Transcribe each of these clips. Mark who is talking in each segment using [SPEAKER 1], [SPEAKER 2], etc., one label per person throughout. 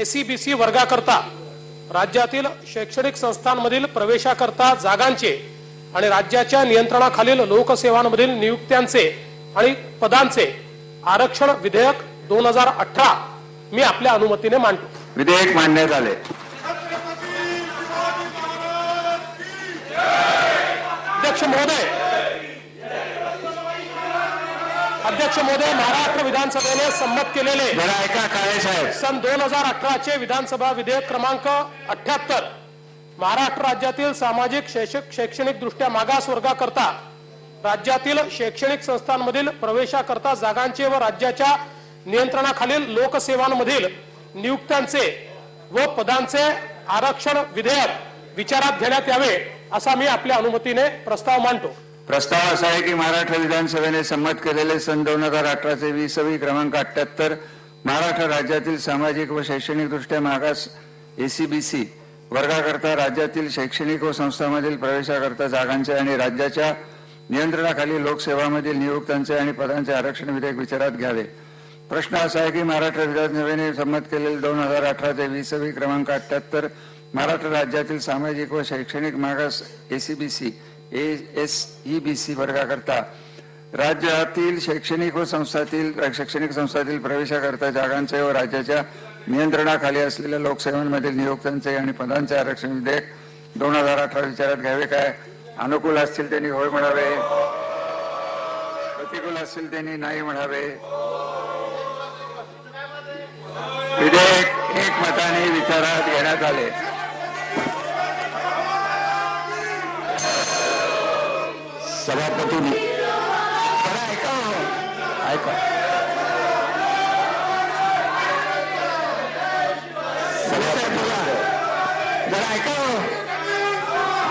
[SPEAKER 1] SEBC वर्गाकरता राज्यातील शैक्षणिक संस्थांमधील प्रवेशाकरता जागांचे आणि राज्याच्या नियंत्रणाखालील लोकसेवांमधील नियुक्त्यांचे आणि पदांचे आरक्षण विधेयक दोन हजार अठरा मी आपल्या अनुमतीने मांडतो.
[SPEAKER 2] विधेयक मांडण्यात आले
[SPEAKER 1] अध्यक्ष महोदय अध्यक्ष महोदय महाराष्ट्र विधानसभेने संमत केलेले
[SPEAKER 2] जरा ऐका काळे साहेब.
[SPEAKER 1] सन दोन हजार अठराचे विधानसभा विधेयक क्रमांक अठ्याहत्तर. महाराष्ट्र राज्यातील सामाजिक शैक्षिक शैक्षणिक दृष्ट्या मागास वर्गाकरता राज्यातील शैक्षणिक संस्थांमधील प्रवेशाकरता जागांचे व राज्याच्या नियंत्रणाखालील लोकसेवांमधील नियुक्त्यांचे व पदांचे आरक्षण विधेयक विचारात घेण्यात यावे असा मी आपल्या अनुमतीने प्रस्ताव मांडतो.
[SPEAKER 2] प्रस्ताव असा आहे की महाराष्ट्र विधानसभेने संमत केलेले सन दोन हजार अठराचे वीसवी क्रमांक अठ्याहत्तर महाराष्ट्र राज्यातील सामाजिक व शैक्षणिक दृष्ट्या मागास एसीबीसी वर्गाकरता राज्यातील शैक्षणिक व संस्थांमधील प्रवेशाकरता जागांचे आणि राज्याच्या नियंत्रणाखाली लोकसेवामधील नियुक्त्यांचे आणि पदांचे आरक्षण विधेयक विचारात घ्यावे. प्रश्न असा आहे की महाराष्ट्र विधानसभेने संमत केलेले दोन हजार अठराचे वीसवी क्रमांक अठ्याहत्तर महाराष्ट्र राज्यातील सामाजिक व शैक्षणिक मागास SEBC S E B C वर्गाकरता राज्यातील शैक्षणिक व संस्थातील शैक्षणिक संस्थातील प्रवेशाकरता जागांचे व राज्याच्या नियंत्रणाखाली असलेल्या लोकसेवांमधील नियुक्त्यांचे आणि पदांचे आरक्षण विधेयक दोन हजार अठरा विचारात घ्यावे काय? अनुकूल असतील त्यांनी होय म्हणावे. प्रतिकूल असतील त्यांनी नाही म्हणावे. विधेयक एकमताने विचारात घेण्यात आले.
[SPEAKER 3] सभापती
[SPEAKER 2] जरा ऐका हो. ऐका
[SPEAKER 3] सभापती
[SPEAKER 2] जरा ऐका.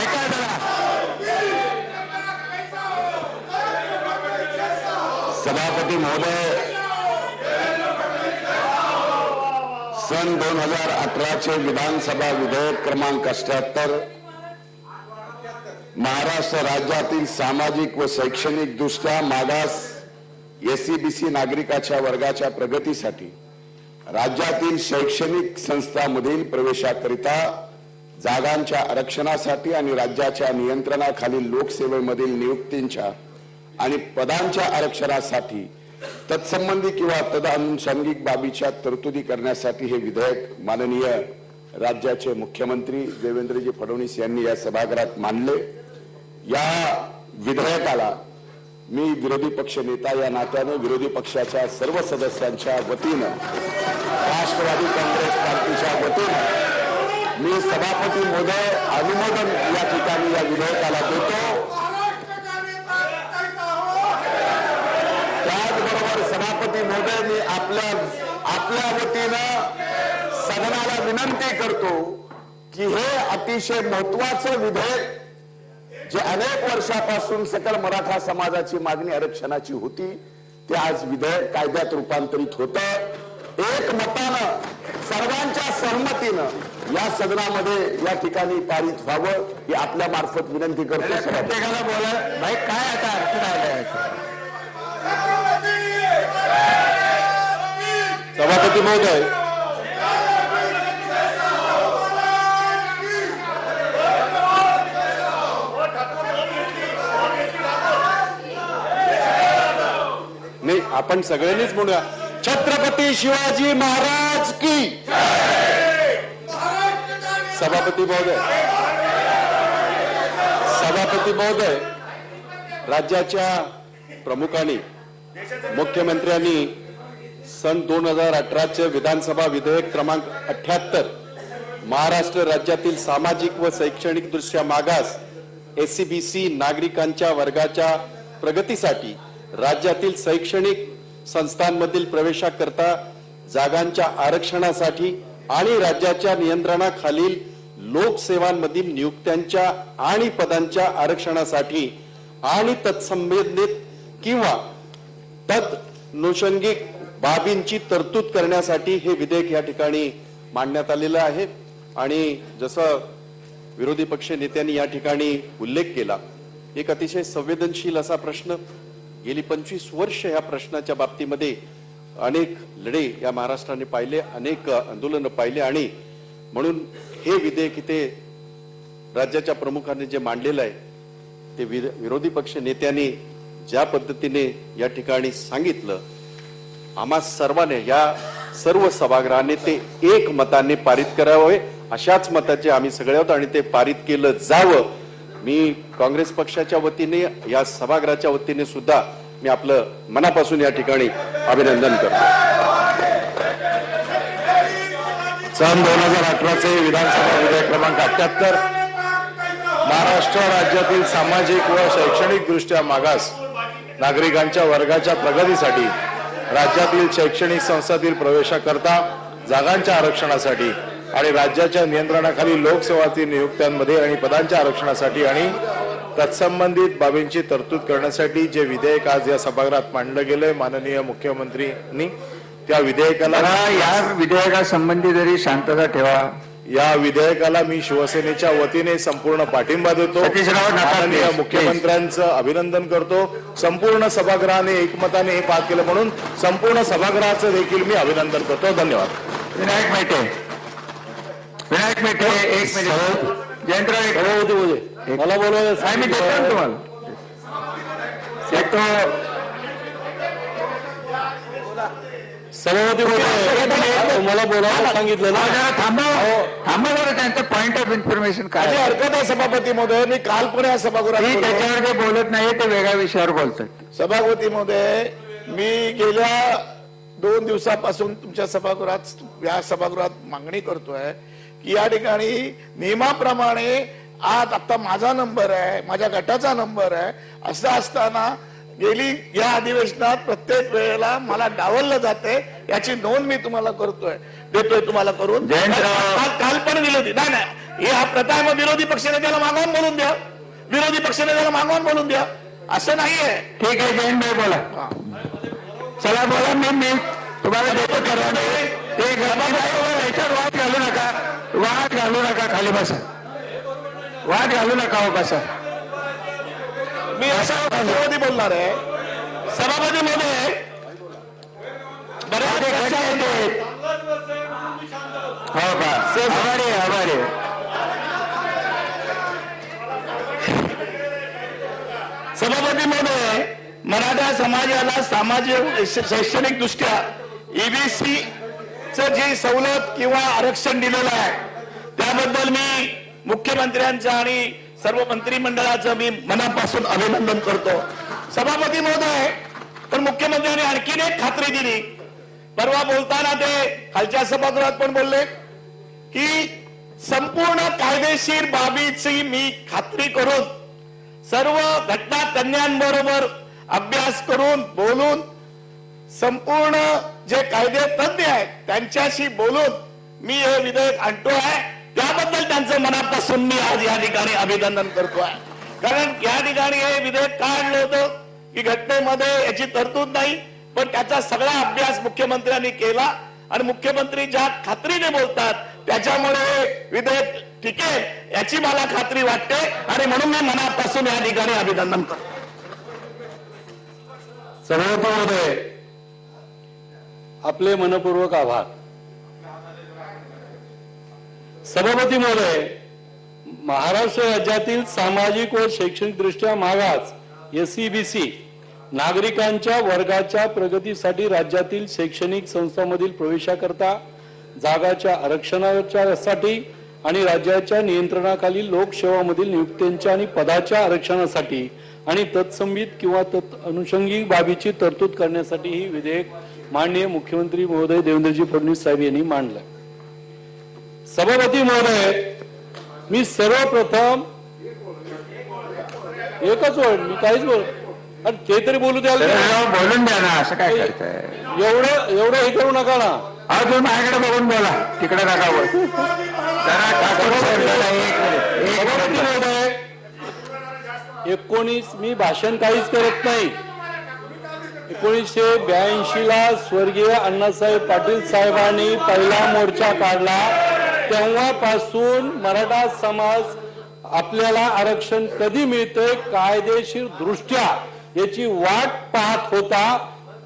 [SPEAKER 2] ऐका जरा
[SPEAKER 3] सभापती महोदय सन दोन हजार अठराचे विधानसभा विधेयक क्रमांक अठ्याहत्तर महाराष्ट्र राज्यातील सामाजिक व शैक्षणिक दृष्ट्या मागास एसीबीसी नागरिकाच्या वर्गाच्या प्रगतीसाठी राज्यातील शैक्षणिक संस्थांमधील प्रवेशाकरिता जागांच्या आरक्षणासाठी आणि राज्याच्या नियंत्रणाखालील लोकसेवेमधील नियुक्तींच्या आणि पदांच्या आरक्षणासाठी तत्संबंधी किंवा तदानुषंगिक बाबीच्या तरतुदी करण्यासाठी हे विधेयक माननीय राज्याचे मुख्यमंत्री देवेंद्रजी फडणवीस यांनी या सभागृहात मांडले या विधेयकाला मी विरोधी पक्ष नेता या नात्याने विरोधी पक्षाच्या सर्व सदस्यांच्या वतीनं राष्ट्रवादी काँग्रेस पार्टीच्या वतीनं मी सभापती महोदय अनुमोदन या ठिकाणी या विधेयकाला देतो. त्याचबरोबर सभापती महोदय मी आपल्या आपल्या वतीनं सदनाला विनंती करतो की हे अतिशय महत्वाचं विधेयक जे अनेक वर्षापासून सकल मराठा समाजाची मागणी आरक्षणाची होती ते आज विधेयक कायद्यात रूपांतरित होत एक मतानं सर्वांच्या सहमतीनं या सदनामध्ये या ठिकाणी पारित व्हावं ही आपल्या मार्फत विनंती करतो.
[SPEAKER 2] प्रत्येकाला बोला भाई काय आता अर्थ राहिलाय
[SPEAKER 3] सभापती महोदय आपण सगळ्यांनीच म्हणूया छत्रपती शिवाजी महाराज की सभापती महोदय. सभापती महोदय राज्याच्या प्रमुखांनी मुख्यमंत्र्यांनी सन दोन हजार अठराचे विधानसभा विधेयक क्रमांक अठ्याहत्तर महाराष्ट्र राज्यातील सामाजिक व शैक्षणिक दृष्ट्या मागास एसीबीसी नागरिकांच्या वर्गाच्या प्रगतीसाठी राज्यातील शैक्षणिक संस्थांमधील प्रवेशाकरता जागांच्या आरक्षणासाठी आणि राज्याच्या नियंत्रणाखालील लोकसेवांमधील नियुक्त्यांच्या आणि पदांच्या आरक्षणासाठी आणि तत्संबंधित किंवा तत्नुषंगिक बाबींची तरतूद करण्यासाठी हे विधेयक या ठिकाणी मांडण्यात आलेलं आहे. आणि जसं विरोधी पक्ष नेत्यांनी या ठिकाणी उल्लेख केला एक अतिशय संवेदनशील असा प्रश्न गेली पंचवीस वर्ष ह्या प्रश्नाच्या बाबतीमध्ये
[SPEAKER 4] अनेक लढे या महाराष्ट्राने पाहिले अनेक आंदोलनं पाहिले आणि म्हणून हे विधेयक इथे राज्याच्या प्रमुखांनी जे मांडलेलं आहे ते विरोधी पक्ष नेत्यांनी ज्या पद्धतीने या ठिकाणी सांगितलं आम्हा सर्वाने या सर्व सभागृहाने ते एक मताने पारित करावे अशाच मताचे आम्ही सगळे आहोत आणि ते पारित केलं जावं. मी काँग्रेस पक्षाच्या वतीने या सभागृहाच्या वतीने सुद्धा मी आपलं मनापासून या ठिकाणी अभिनंदन करतो.
[SPEAKER 5] सन दोन हजार अठराचे विधानसभा विधेयक क्रमांक अठ्याहत्तर महाराष्ट्र राज्यातील सामाजिक व शैक्षणिक दृष्ट्या मागास नागरिकांच्या वर्गाच्या प्रगतीसाठी राज्यातील शैक्षणिक संस्थातील प्रवेशाकरता जागांच्या आरक्षणासाठी आणि राज्याच्या नियंत्रणाखाली लोकसेवातील नियुक्त्यांमध्ये आणि पदांच्या आरक्षणासाठी आणि तत्संबंधित बाबींची तरतूद करण्यासाठी जे विधेयक आज या सभागृहात मांडलं गेलंय माननीय मुख्यमंत्रींनी त्या विधेयकाला
[SPEAKER 2] या विधेयकासंबंधी जरी शांतता ठेवा.
[SPEAKER 5] या विधेयकाला मी शिवसेनेच्या वतीने संपूर्ण पाठिंबा देतो. माननीय मुख्यमंत्र्यांचं अभिनंदन करतो. संपूर्ण सभागृहाने एकमताने हे पास केलं म्हणून संपूर्ण सभागृहाचं देखील मी अभिनंदन करतो. धन्यवाद.
[SPEAKER 2] विनायक मेटे. विनायक मेटे एक मिनिट जयंतराव एक-
[SPEAKER 6] मला बोलवायचं
[SPEAKER 2] नाही, मी देतो ना तुम्हाला देतो.
[SPEAKER 6] सभापती मला बोलायला सांगितलं
[SPEAKER 2] जरा थांबा थांबा जरा त्यांचं पॉइंट ऑफ इन्फॉर्मेशन काय
[SPEAKER 7] माझी. हरकत आहे सभापती महोदय मी काल पण या सभागृहात बोललो.
[SPEAKER 2] त्याच्यावर ते बोलत नाही ते वेगळ्या विषयावर बोलतात
[SPEAKER 7] सभापती महोदय मी गेल्या दोन दिवसापासून तुमच्या सभागृहात या सभागृहात मागणी करतोय की या ठिकाणी नियमाप्रमाणे आज आता माझा नंबर आहे माझ्या गटाचा नंबर आहे असं असताना गेली या अधिवेशनात प्रत्येक वेळेला मला डावललं जाते याची नोंद मी तुम्हाला करतोय. देतोय तुम्हाला करून. काल पण दिली होती नाही नाही. ही हा प्रथा मग विरोधी पक्षनेत्याला मागवून बोलून द्या. विरोधी पक्षनेत्याला मागवून बोलून द्या. असं नाहीये.
[SPEAKER 2] ठीक आहे जयंत भाई बोला. चला बोला मी मी तुम्हाला देतो करा ते गरबा याच्यावर वाद घालू नका. वाद घालू नका खाली बसा. वाद घालू नका हो बसा.
[SPEAKER 7] मी असा सभापती बोलणार आहे. सभापती मध्ये बऱ्याच चर्चा.
[SPEAKER 2] येते? हो का.
[SPEAKER 7] सभापती मध्ये मराठा समाजाला सामाजिक शैक्षणिक दृष्ट्या ईबीसी च जी सवलत किंवा आरक्षण दिलेलं आहे त्याबद्दल मी मुख्यमंत्र्यांचं आणि सर्व मंत्रिमंडळाचं मी मनापासून अभिनंदन करतो. सभापती महोदय पण मुख्यमंत्र्यांनी आणखीन एक खात्री दिली. परवा बोलताना ते खालच्या सभागृहात पण बोलले की संपूर्ण कायदेशीर बाबीची मी खात्री करून सर्व घटना तज्ञांबरोबर अभ्यास करून बोलून संपूर्ण जे कायदे तज्ञ आहेत त्यांच्याशी बोलून मी हे विधेयक आणतो आहे त्याबद्दल त्यांचं मनापासून मी आज या ठिकाणी अभिनंदन करतो आहे कारण या ठिकाणी हे विधेयक का आणलं होतं? की घटनेमध्ये याची तरतूद नाही पण त्याचा सगळा अभ्यास मुख्यमंत्र्यांनी केला. आणि मुख्यमंत्री ज्या खात्रीने बोलतात त्याच्यामुळे विधेयक टिकेल याची मला खात्री वाटते. आणि म्हणून मी मनापासून या ठिकाणी अभिनंदन करतो
[SPEAKER 6] सभापतीमध्ये आपले मनपूर्वक आभार. सभापती महोदय महाराष्ट्र राज्यातील सामाजिक व शैक्षणिक दृष्ट्या मागास एसईबीसी नागरिकांच्या वर्गाच्या प्रगतीसाठी राज्यातील शैक्षणिक संस्थांमधील प्रवेशाकरता जागाच्या आरक्षणासाठी आणि राज्याच्या नियंत्रणाखाली लोकसेवामधील नियुक्त्यांच्या आणि पदाच्या आरक्षणासाठी आणि तत्संबित किंवा तत् अनुषंगिक बाबीची तरतूद करण्यासाठी ही विधेयक माननीय मुख्यमंत्री महोदय देवेंद्रजी फडणवीस साहेब यांनी मांडलंय सभापती महोदय मी सर्वप्रथम एकच वर्ड मी काहीच बोल अरे ते तरी बोलू द्याल
[SPEAKER 2] बोलून द्या ना असं काय करताय?
[SPEAKER 6] एवढं एवढं हे करू नका ना.
[SPEAKER 2] अहो तुम्ही माझ्याकडे बघून बोला तिकडे नका बोल.
[SPEAKER 6] सभापती. महोदय एकोणीस मी भाषण काहीच करत नाही. एकोणीसशे ब्याऐंशी ला स्वर्गीय अण्णासाहेब पाटील साहेबांनी पहिला मोर्चा काढला. तेव्हापासून मराठा समाज आपल्याला आरक्षण कधी मिळतंय? कायदेशीर दृष्ट्या याची वाट पाहत होता.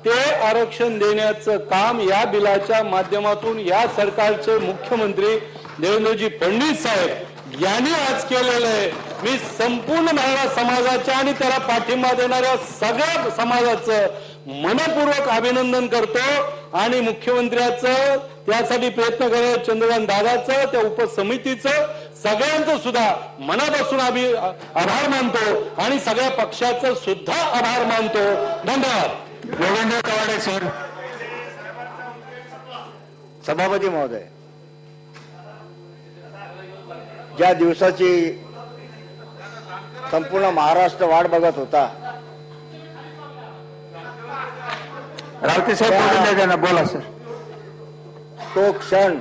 [SPEAKER 6] ते आरक्षण देण्याचं काम या बिलाच्या माध्यमातून या सरकारचे मुख्यमंत्री देवेंद्रजी फडणवीस साहेब यांनी आज केलेलं आहे. मी संपूर्ण मराठा समाजाच्या आणि त्याला पाठिंबा देणाऱ्या सगळ्या समाजाचं मनपूर्वक अभिनंदन करतो आणि मुख्यमंत्र्याचं त्यासाठी प्रयत्न करत चंद्रकांत दादाचं त्या उपसमितीचं सगळ्यांचं सुद्धा मनापासून अभि आभार मानतो आणि सगळ्या पक्षाचं सुद्धा आभार मानतो. धन्यवाद.
[SPEAKER 2] रवींद्र कवाडे सर
[SPEAKER 8] सभापती महोदय ज्या दिवसाची संपूर्ण महाराष्ट्र वाट बघत होता
[SPEAKER 2] रावते साहेब बोलून द्या त्यांना. बोला सर.
[SPEAKER 8] तो क्षण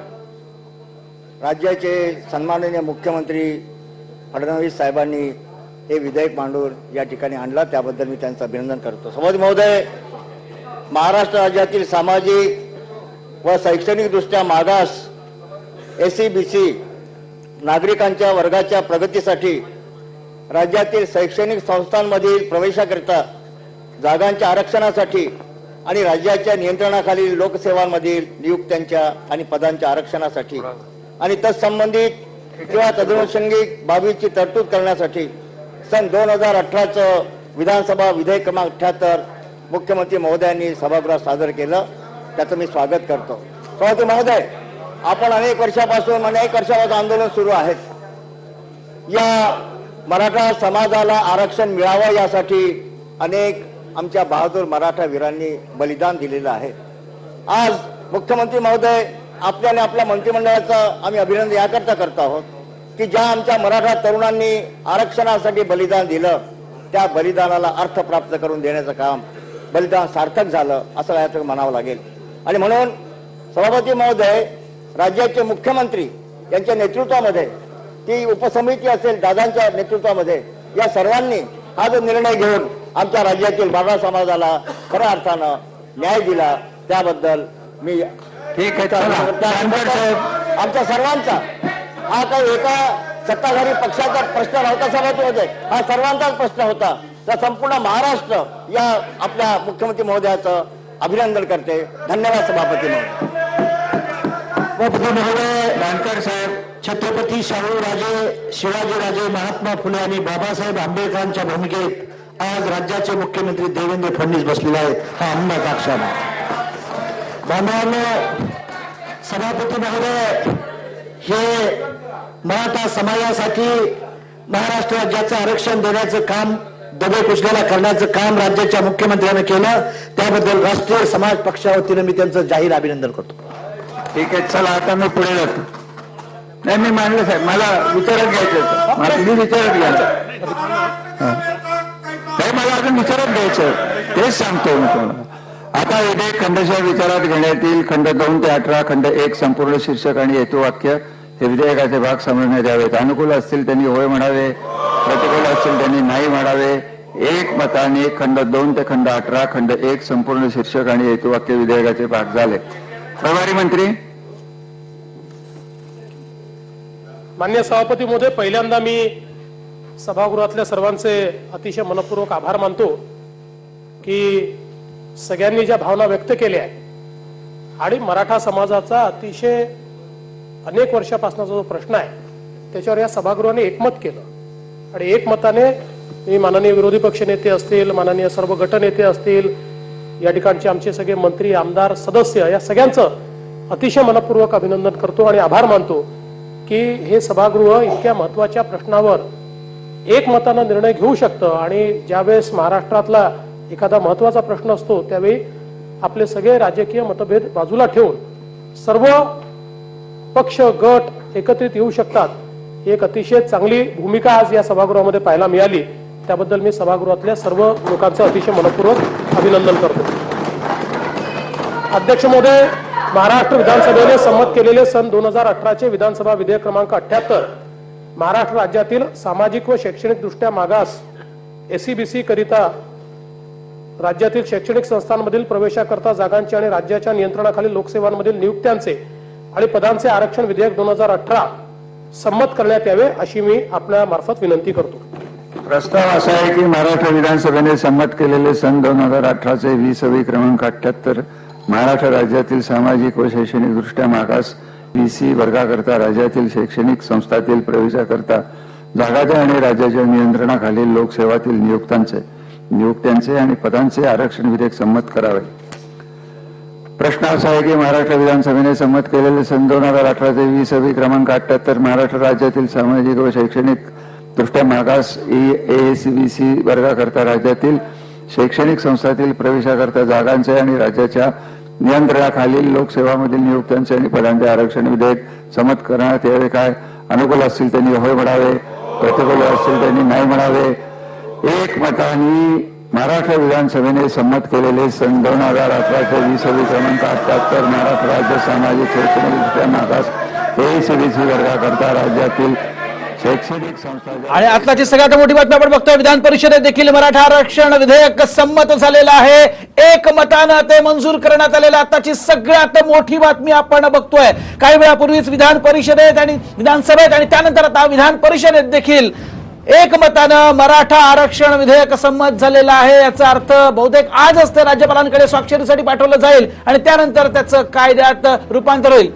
[SPEAKER 8] राज्याचे सन्माननीय मुख्यमंत्री फडणवीस साहेबांनी हे विधेयक मांडून या ठिकाणी आणला. त्याबद्दल मी त्यांचं अभिनंदन करतो. समज महोदय महाराष्ट्र राज्यातील सामाजिक व शैक्षणिकदृष्ट्या मागास एस बी सी नागरिकांच्या वर्गाच्या प्रगतीसाठी राज्यातील शैक्षणिक संस्थांमधील प्रवेशाकरिता जागांच्या आरक्षणासाठी आणि राज्याच्या नियंत्रणाखालील लोकसेवांमधील नियुक्त्यांच्या आणि पदांच्या आरक्षणासाठी आणि तत्संबंधित किंवा तदनुषंगिक बाबीची तरतूद करण्यासाठी सन दोन हजार अठराचं विधानसभा विधेयक क्रमांक अठ्याहत्तर मुख्यमंत्री महोदयांनी सभागृहात सादर केलं. त्याचं मी स्वागत करतो. सभापती महोदय आपण अनेक वर्षापासून म्हणजे अनेक वर्षापासून आंदोलन सुरू आहेत. या मराठा समाजाला आरक्षण मिळावं यासाठी अनेक आमच्या बहादूर मराठा वीरांनी बलिदान दिलेलं आहे. आज मुख्यमंत्री महोदय आपल्या आणि आपल्या मंत्रिमंडळाचं आम्ही अभिनंदन याकरता करत आहोत की ज्या आमच्या मराठा तरुणांनी आरक्षणासाठी बलिदान दिलं त्या बलिदानाला अर्थ प्राप्त करून देण्याचं काम बलिदान सार्थक झालं असं याचं म्हणावं लागेल. आणि म्हणून सभापती महोदय राज्याचे मुख्यमंत्री यांच्या नेतृत्वामध्ये ती उपसमिती असेल दादांच्या नेतृत्वामध्ये या सर्वांनी हा जो निर्णय घेऊन आमच्या राज्यातील मराठा समाजाला खऱ्या अर्थानं न्याय दिला. त्याबद्दल मी
[SPEAKER 2] ठीक आहे
[SPEAKER 8] आमच्या सर्वांचा हा काही एका सत्ताधारी पक्षाचा प्रश्न नव्हता सभापती होते हा सर्वांचाच प्रश्न होता. तर संपूर्ण महाराष्ट्र या आपल्या मुख्यमंत्री महोदयाचं अभिनंदन करते. धन्यवाद सभापती महोदय.
[SPEAKER 2] जानकर साहेब
[SPEAKER 9] छत्रपती शाहू राजे शिवाजी राजे महात्मा फुले आणि बाबासाहेब आंबेडकरांच्या भूमिकेत आज राज्याचे मुख्यमंत्री देवेंद्र फडणवीस बसलेले आहेत. हा आक्षेप आहे बांधवांनो सभापती महोदय हे मराठा समाजासाठी महाराष्ट्र राज्याचं आरक्षण देण्याचं काम दबे कुचलेला करण्याचं काम राज्याच्या मुख्यमंत्र्यांनी केलं. त्याबद्दल राष्ट्रीय समाज पक्षावतीनं मी त्यांचं जाहीर अभिनंदन करतो.
[SPEAKER 2] ठीक आहे चला आता मी पुढे जातो. नाही मी मानलं साहेब मला विचारत घ्यायचं. मला तुम्ही विचारत घ्या हा. नाही अजून विचारत घ्यायचं तेच सांगतो मी तुम्हाला. आता विधेयक खंडशा विचारात घेण्यात येईल खंड दोन ते अठरा खंड एक संपूर्ण शीर्षक आणि हेतुवाक्य हे विधेयकाचे भाग समजण्यात यावेत अनुकूल असतील त्यांनी होय म्हणावे प्रतिकूल असतील त्यांनी नाही म्हणावे. एक मताने खंड दोन ते खंड अठरा खंड एक संपूर्ण शीर्षक आणि हेतुवाक्य विधेयकाचे भाग झाले. प्रभारी मंत्री?
[SPEAKER 1] मान्य सभापती महोदय पहिल्यांदा मी सभागृहातल्या सर्वांचे अतिशय मनपूर्वक आभार मानतो की सगळ्यांनी ज्या भावना व्यक्त केल्या आहेत आणि मराठा समाजाचा अतिशय अनेक वर्षापासूनचा जो प्रश्न आहे त्याच्यावर या सभागृहाने एकमत केलं. आणि एकमताने मी माननीय विरोधी पक्ष नेते असतील माननीय सर्व गटनेते असतील या ठिकाणचे आमचे सगळे मंत्री आमदार सदस्य या सगळ्यांचं अतिशय मनपूर्वक अभिनंदन करतो आणि आभार मानतो की हे सभागृह इतक्या महत्त्वाच्या प्रश्नावर एकमतानं निर्णय घेऊ शकतं. आणि ज्यावेळेस महाराष्ट्रातला एखादा महत्त्वाचा प्रश्न असतो त्यावेळी आपले सगळे राजकीय मतभेद बाजूला ठेवून सर्व पक्ष गट एकत्रित येऊ शकतात. ही एक अतिशय चांगली भूमिका आज या सभागृहामध्ये पाहायला मिळाली. त्याबद्दल मी सभागृहातल्या सर्व लोकांचं अतिशय मनपूर्वक अभिनंदन करतो. अध्यक्ष महोदय महाराष्ट्र विधानसभेने संमत केलेले सन दोन हजार अठराचे विधानसभा विधेयक क्रमांक अठ्याहत्तर महाराष्ट्र राज्यातील सामाजिक व शैक्षणिक दृष्ट्या मागास एसीबीसी करिता राज्यातील शैक्षणिक संस्थांमधील प्रवेशाकरता जागांचे आणि राज्याच्या नियंत्रणाखालील लोकसेवांमधील नियुक्त्यांचे आणि पदांचे आरक्षण विधेयक दोन हजार अठरा संमत करण्यात यावे अशी मी आपल्या मार्फत विनंती करतो.
[SPEAKER 2] प्रस्ताव असा आहे की महाराष्ट्र विधानसभेने संमत केलेले सन दोन हजार अठराचे वीसवी क्रमांक अठ्याहत्तर महाराष्ट्र राज्यातील सामाजिक व शैक्षणिक दृष्ट्या पी सी वर्गाकरता राज्यातील शैक्षणिक संस्थातील प्रवेशाकरता जागाच्या आणि राज्याच्या नियंत्रणाखालील लोकसेवातील नियुक्तांचे नियुक्त्यांचे आणि पदांचे आरक्षण विधेयक संमत करावे. प्रश्न असा आहे की महाराष्ट्र विधानसभेने संमत केलेले सन दोन हजार अठरा ते वीस वीसवी क्रमांक अठ्याहत्तर महाराष्ट्र राज्यातील सामाजिक व शैक्षणिक दृष्ट्या मागास ई सी बी सी वर्गाकरता राज्यातील शैक्षणिक संस्थातील प्रवेशाकरता जागांचे आणि राज्याच्या नियंत्रणाखालील लोकसेवामधील नियुक्त्यांचे आणि पदांचे आरक्षण विधेयक समत करण्यात यावे काय? अनुकूल असतील त्यांनी होय म्हणावे प्रतिकूल असतील त्यांनी नाही म्हणावे. एक मताने महाराष्ट्र विधानसभेने संमत केलेले सन दोन हजार अठराशे वीस वीस क्रमांक अठ्याहत्तर महाराष्ट्र राज्य सामाजिक शैक्षणिक दृष्ट्या मागास एसीबीसी वर्गाकरता राज्यातील शैक्षणिक संस्था
[SPEAKER 10] आणि आताची सगळ्यात मोठी बातमी आपण बघतोय. विधान परिषदेत देखील मराठा आरक्षण विधेयक संमत झालेलं आहे. एकमतानं ते मंजूर करण्यात आलेलं आताची सगळ्यात मोठी बातमी आपण बघतोय. काही वेळापूर्वीच विधान परिषदेत आणि विधानसभेत आणि त्यानंतर आता विधान परिषदेत देखील एकमतानं मराठा आरक्षण विधेयक संमत झालेलं आहे. याचा अर्थ बहुतेक आजच ते राज्यपालांकडे स्वाक्षरीसाठी पाठवलं जाईल आणि त्यानंतर त्याचं कायद्यात रूपांतर होईल.